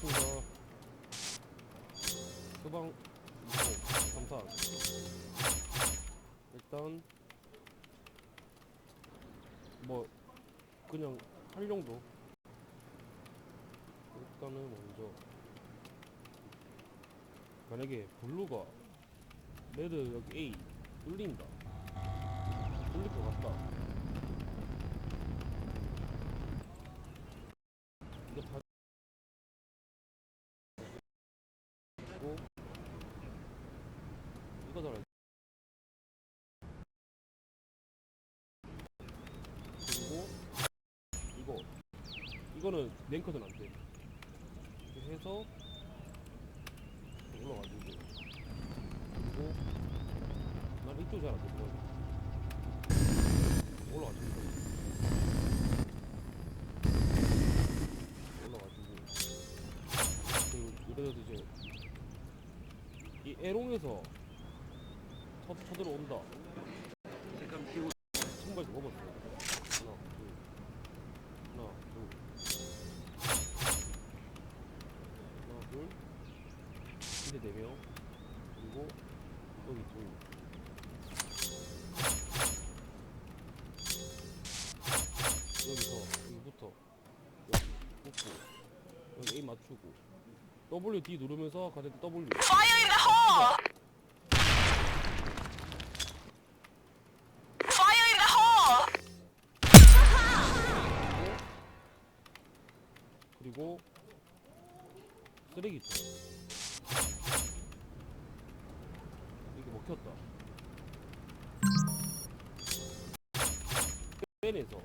고맙습니다. 소방 2호 34 일단 뭐 그냥 활용도. 일단은 먼저. 만약에 블루가 레드 여기 A 뚫린다. 뚫릴 것 같다 이거 다 그리고 이거 달아 그리고 이거 이거는 랭커는 안 돼. 이렇게 해서 올라가지고. 그리고 난 이쪽 잘안 돼. 올라가지고. 올라가지고. 그 예를 들어서 이제 이 에롱에서 쳐, 쳐들어온다 청바지 먹었어요 하나 둘 하나 둘 하나 둘 이제 네명. 그리고 여기 둘 여기서 여기부터. 여기 붙고. 여기 A 맞추고. W D 누르면서 가장 W. Fire in the hole! Fire in the hole! 그리고 쓰레기통 이 게 먹혔다. 빼내서.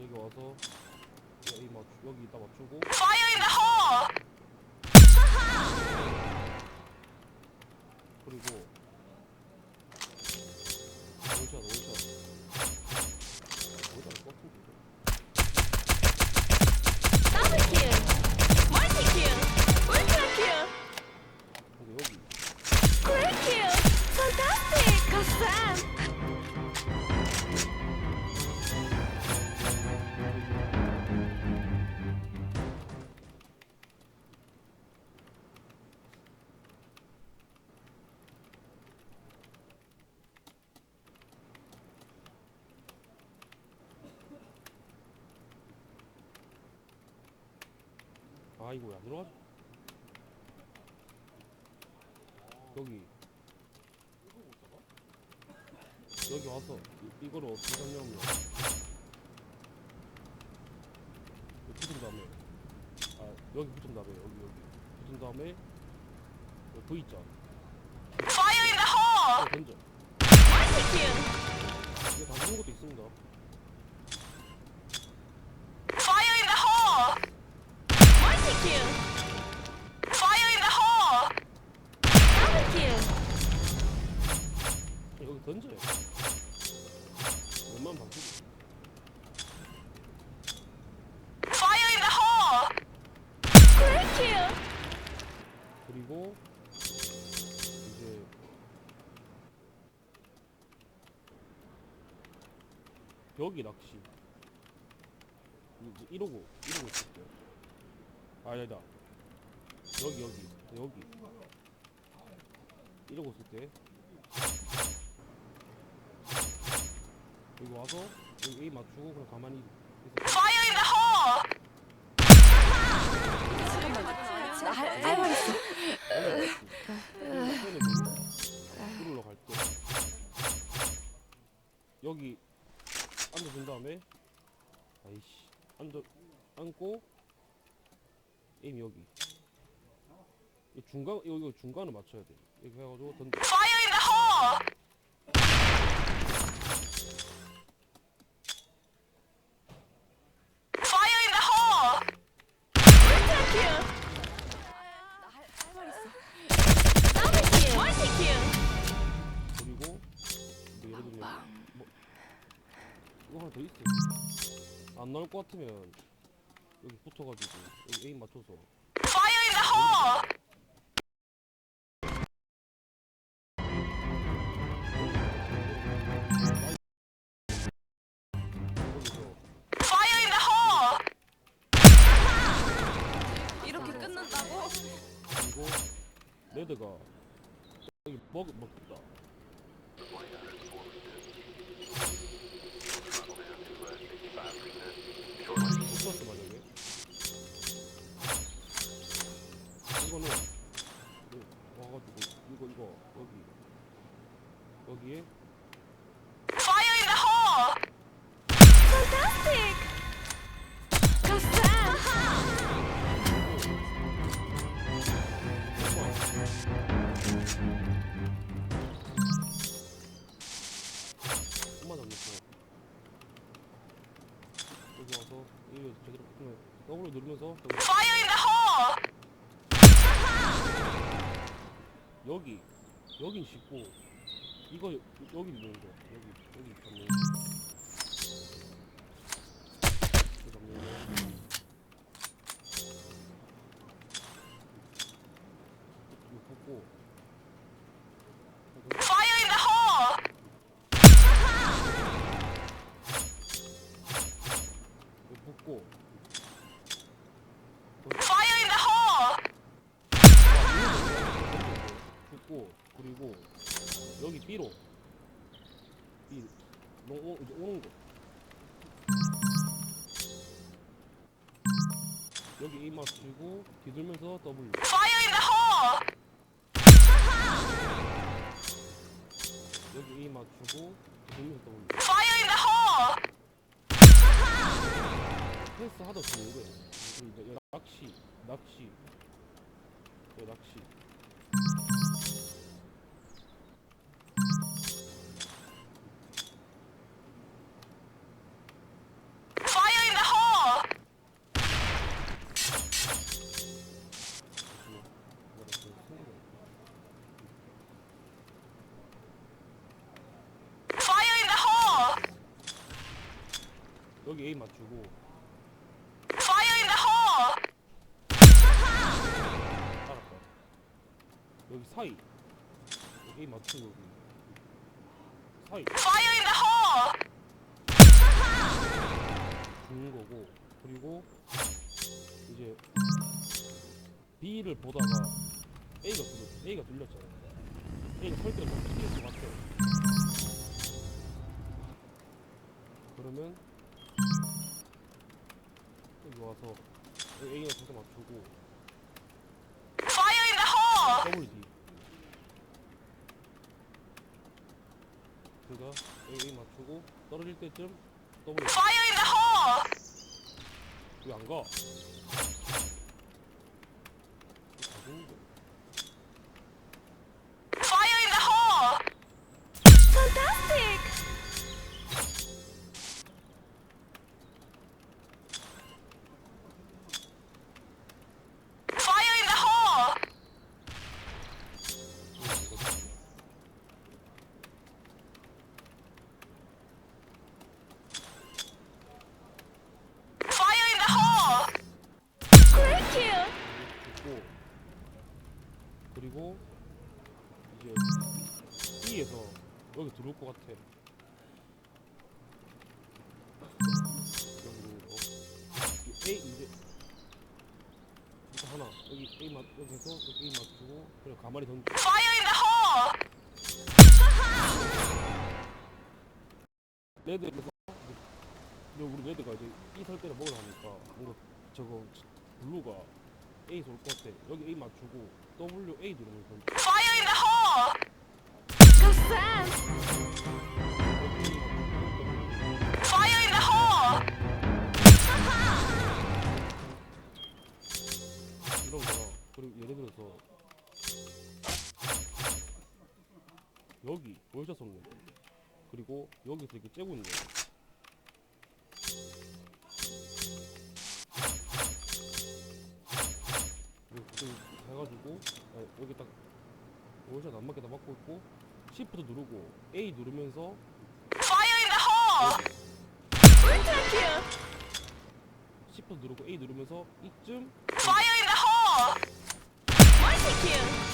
여기 와서 여기 맞 여기 이따 맞추고. Fire in the hole! 그리고. 원샷 원샷 아 이거 왜 안 들어가지? 여기. 여기 와서 이, 이거를 어떻게 이거 붙은 다음에. 아 여기 붙은 다음에 여기 여기. 붙은 다음에 여기 V 있잖아. Fire in the hole! 이거 던져! 이게 던지는 것도 있습니다 여기 낚시. 이러고 이러고 있을 때 아, 아니다. 여기 여기 여기. 이러고 있을 때. 여기 와서 여기 A 맞추고 그냥 가만히 있을 Fire in the hole! 앉고 에임 여기. 이 중간 이거, 중간을 맞춰야 돼. 이렇게 해가지고 던져. Fire in the hole! Fire in the hole! 그리고 뭐 예를 들면 뭐 이거 하나 더 있어 안 나올 것 같으면 여기 붙어가지고 여기 에임 맞춰서 Fire in the 호! 이렇게 끊는다고? 그리고 레드가 여기 먹 먹겠다 어, 붙었어 맞 이거는 이거 와가지고 이거 이거 여기 여기에 Fire in the hole! Fantastic! 엄마 잡겠어 여기 와서 이거 제대로 그냥 더블 누르면서 Fire in the hole! 여기 여긴 쉽고 이거 여- 여기 누르는 거 여기 여기 잡는 그리고 여기 B로 B 너 오, 이제 오는 거. 여기 A 맞추고 뒤돌면서 W. Fire in the hole! 여기 A 맞추고 뒤돌면서 W. Fire in the hole! 패스 하다 주는 거예요. 낚시 낚시. 여 낚시 여기 A 맞추고! 알았다. 여기 사이. A 맞추고 여기. 사이! 죽는 거고. 그리고 이제 B를 보다가 A가 뚫렸 A가 뚫렸잖아. A가 설 때가 좀 뚫릴 것 같아. 그러면 여기 와서 A가 저거 맞추고 Fire in the hole! 더블 D 그가 A, A 맞추고 떨어질 때쯤 더블 D Fire in the hole! 왜안 가? 그리고 이제 B에서 여기 들어올 것 같아. 여기로 이 A 이제 이거 하나 여기 A 맞 여기서 여기 A 맞추고 그냥 가만히 던져. Fire in the hole! 레드에서 우리 레드가 이제 이설 때를 먹으러 가니까 뭔가 저거 블루가 A 쏠것 같아. 여기 A 맞추고 W A 누르면 던져. Fire in the hole! Go Sam! 여기 A 맞추고 W Fire in the hole! 이런 거야. 그리고 예를 들어서 여기 거. 그리고 여기서 이렇게 째고 있는 거 해가지고 아, 여기 딱 월샷 안 맞게 다 맞고 있고 Shift 누르고 A 누르면서 Fire in the hole! Ultra kill! Shift 누르고 A 누르면서 이쯤 Fire in the hole! Multi kill!